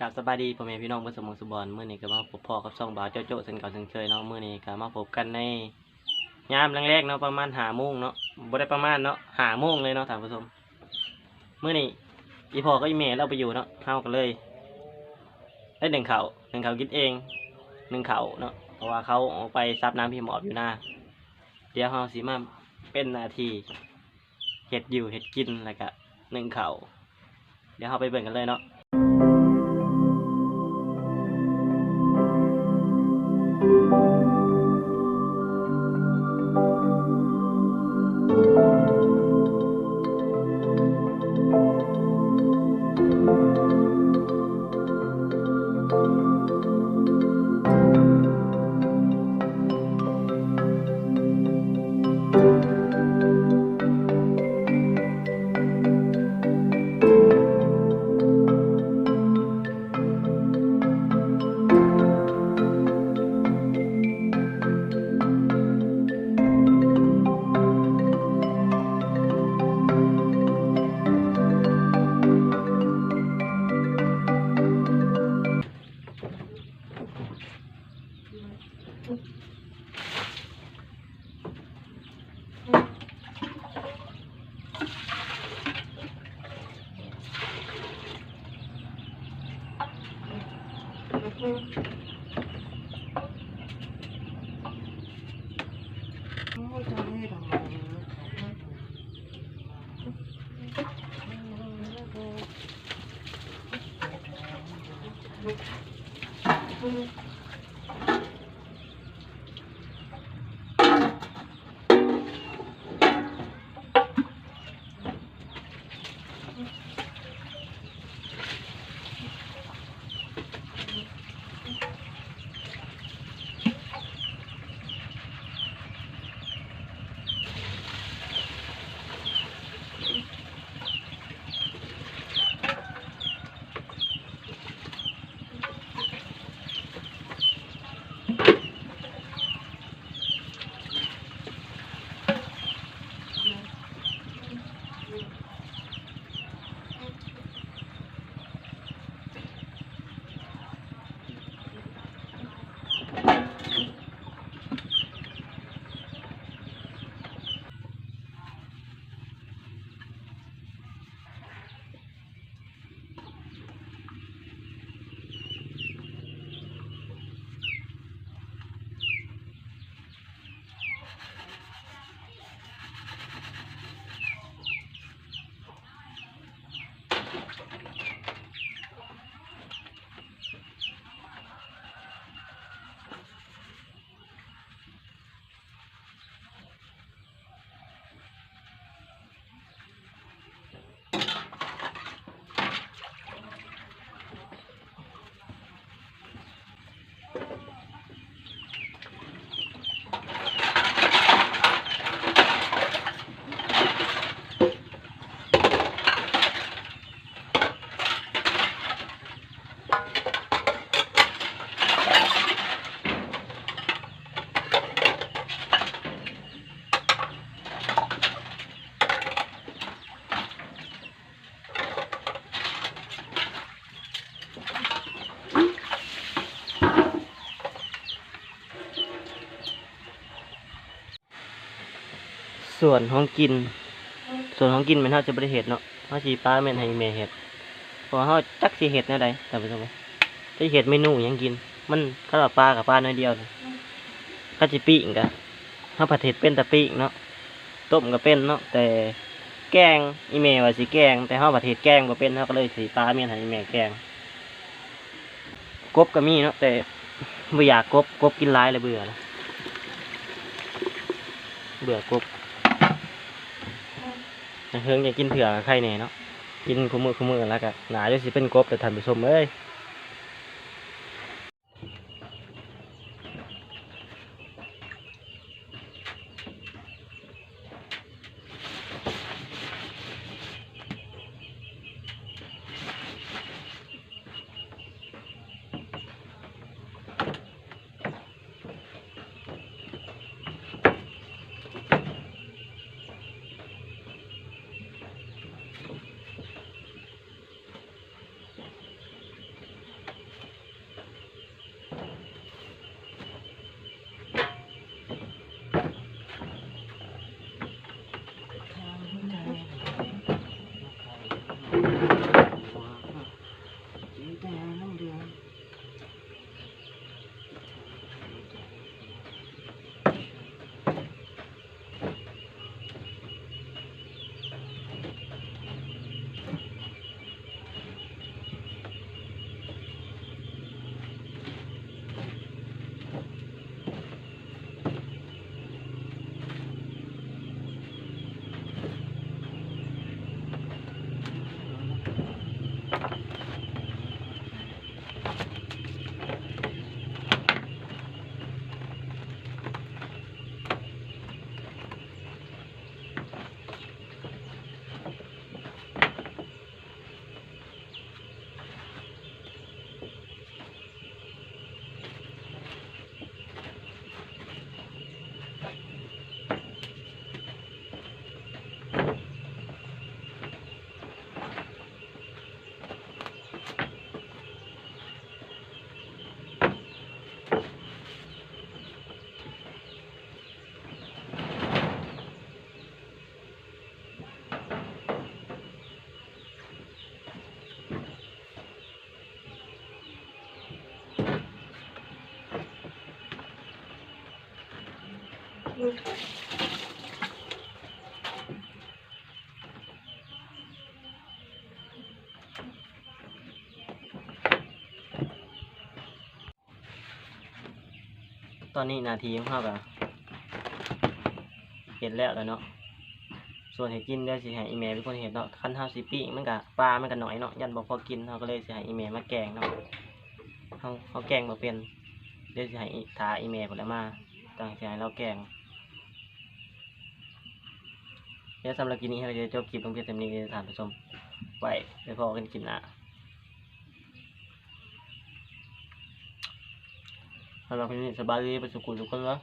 กับสบายดีพ่อแม่พี่น้องเมื่อสมองสุบอลเมื่อนี้ก็มาพบพ่อกับช่องบ่าวเจ้าโจ้เส้นเก่าเส้นเคยเนาะเมื่อนี้ก็มาพบกันในยามแรกๆเนาะประมาณหาโมงเนาะบ่ได้ประมาณเนาะหาโมงเลยเนาะท่านผู้ชมเมื่อนี้อีพ่อก็อีเมลเราไปอยู่เนาะเฮากันเลยได้หนึ่งเขาหนึ่งเขากินเองหนึ่งเขาเนาะเพราะว่าเขาออกไปซับน้ำพี่หมอบอยู่หน้าเดี๋ยวเฮาสิมาเป็นนาทีเห็ดอยู่เห็ดกินแล้วก็หนึ่งเขาเดี๋ยวเฮาไปเบิ่งกันเลยเนาะ 정보장 해달라고. ส่วนห้องกิน ส่วนห้องกินมันเท่าจะบริเหตุเนาะเฮาสีป้าแม่นให้แม่เห็ดเพราะว่าเฮาจักสิเห็ดแนวใดแต่านผู้ชมจะเห็ดเมนูหยังกิน มันถ้าวปลากับปลาน้อยเดียวนี่ถ้าสิปิ้งกะเฮาผัดเห็ดเป็นแต่ปิ้งเนาะต้มก็เป็นเนาะแต่แกงอีเมว่าสิแกง แต่เฮาผัดเห็ดแกงบ่เป็นเฮาก็เลยสิป้าแม่นให้แม่แกงกบก็มีเนาะแต่บ่อยากกบกบกินหลายเลยเบื่อแล้วเบื่อกบ เฮิงอยากกินเถื่อกับใครเนี่ยเนาะกินคู่มือคู่มือแล้วก็หนาจะสิเป็นกบแต่ท่านผู้ชมเอ้ย ตอนนี้นาทีของเราก็เห็นแล้วแล้วเนาะ ส่วนให้กินเดี๋ยวสิให้อีเมลเป็นคนเห็นเนาะคันเฮาสิปิ้งมันก็ปลามันก็น้อยเนาะยันบ่พอกินเฮาก็เลยสิให้อีเมลมาแกงเนาะเฮาเฮาแกงบ่เป็นเดี๋ยวสิให้อีทาอีเมลพุ่นแหล้วมาตั้งสิให้เราแกง เดี๋ยวสำหรับคลิปนี้เราจะจบคลิปลงเพียงเท่านี้ท่านผู้ชม ไว้ไปพอกันคลิปหน้าสำหรับคลิปนี้สบายดีประสบคุณทุกคนเนะ